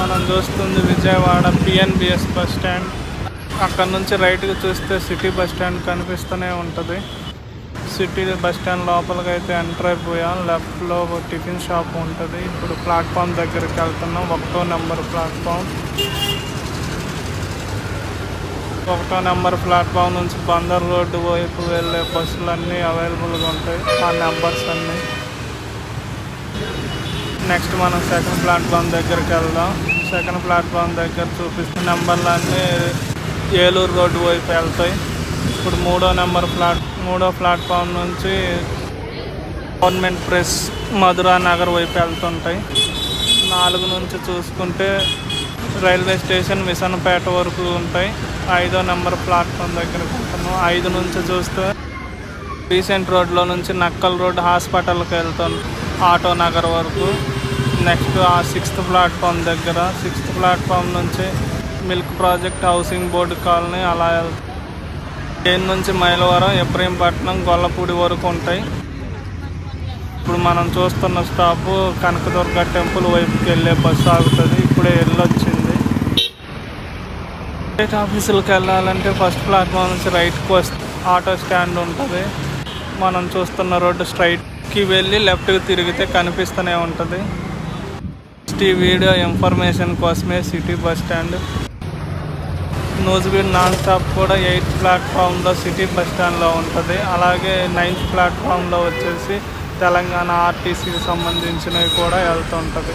మనం చూస్తుంది Vijayawada PNBS bus stand అక్కడ నుంచి రైట్కి చూస్తే సిటీ బస్ స్టాండ్ కనిపిస్తూనే ఉంటుంది. సిటీ బస్ స్టాండ్ లోపలికి అయితే ఎంటర్ అయిపోయాం లెఫ్ట్లో ఒక టిఫిన్ షాప్ ఉంటుంది. ఇప్పుడు ప్లాట్ఫామ్ దగ్గరికి వెళ్తున్నాం. ఒకటో నెంబర్ ప్లాట్ఫామ్ ఒకటో నెంబర్ ప్లాట్ఫామ్ నుంచి బందర్ రోడ్డు వైపు వెళ్ళే బస్సులు అన్నీ అవైలబుల్గా ఉంటాయి. ఆ నెంబర్స్ అన్నీ. నెక్స్ట్ మనం సెకండ్ ప్లాట్ఫామ్ దగ్గరికి వెళ్దాం. సెకండ్ ప్లాట్ఫామ్ దగ్గర చూపిస్తున్న నెంబర్లు అన్నీ ఏలూరు రోడ్డు వైపు వెళ్తాయి. ఇప్పుడు మూడో నెంబర్ ప్లాట్ మూడో ప్లాట్ఫామ్ నుంచి గవర్నమెంట్ ప్రెస్ మధురా నగర్ వైపు వెళ్తుంటాయి. నాలుగు నుంచి చూసుకుంటే రైల్వే స్టేషన్ విసనపేట వరకు ఉంటాయి. ఐదో నెంబర్ ప్లాట్ఫామ్ దగ్గరకు వెళ్తున్నాం. ఐదు నుంచి చూస్తే రీసెంట్ రోడ్లో నుంచి నక్కల్ రోడ్ హాస్పిటల్కి వెళ్తాం ఆటో నగర్ వరకు. నెక్స్ట్ ఆ సిక్స్త్ ప్లాట్ఫామ్ దగ్గర సిక్స్త్ ప్లాట్ఫామ్ నుంచి milk project housing board colony అలా ట్రైన్ నుంచి మైలవరం ఇబ్రహీంపట్నం గొల్లపూడి వరకు ఉంటాయి. ఇప్పుడు మనం చూస్తున్న స్టాపు కనకదుర్గ టెంపుల్ వైపుకి వెళ్ళే బస్సు ఆగుతుంది. ఇప్పుడే వెళ్ళొచ్చింది. స్టేట్ ఆఫీసులకు వెళ్ళాలంటే ఫస్ట్ ప్లాట్ఫామ్ నుంచి రైట్కి వస్తే ఆటో స్టాండ్ ఉంటుంది. మనం చూస్తున్న రోడ్డు స్ట్రైట్ లెఫ్ట్కి వెళ్ళి లెఫ్ట్కి తిరిగితే కనిపిస్తూనే ఉంటుంది. ఈ వీడియో ఇన్ఫర్మేషన్ కోసమే city bus stand Nuzvid non stop కూడా ఎయిత్ ప్లాట్ఫామ్లో సిటీ బస్ స్టాండ్లో ఉంటుంది. అలాగే నైన్త్ ప్లాట్ఫామ్లో వచ్చేసి తెలంగాణ ఆర్టీసీకి సంబంధించినవి కూడా వెళ్తుంటుంది.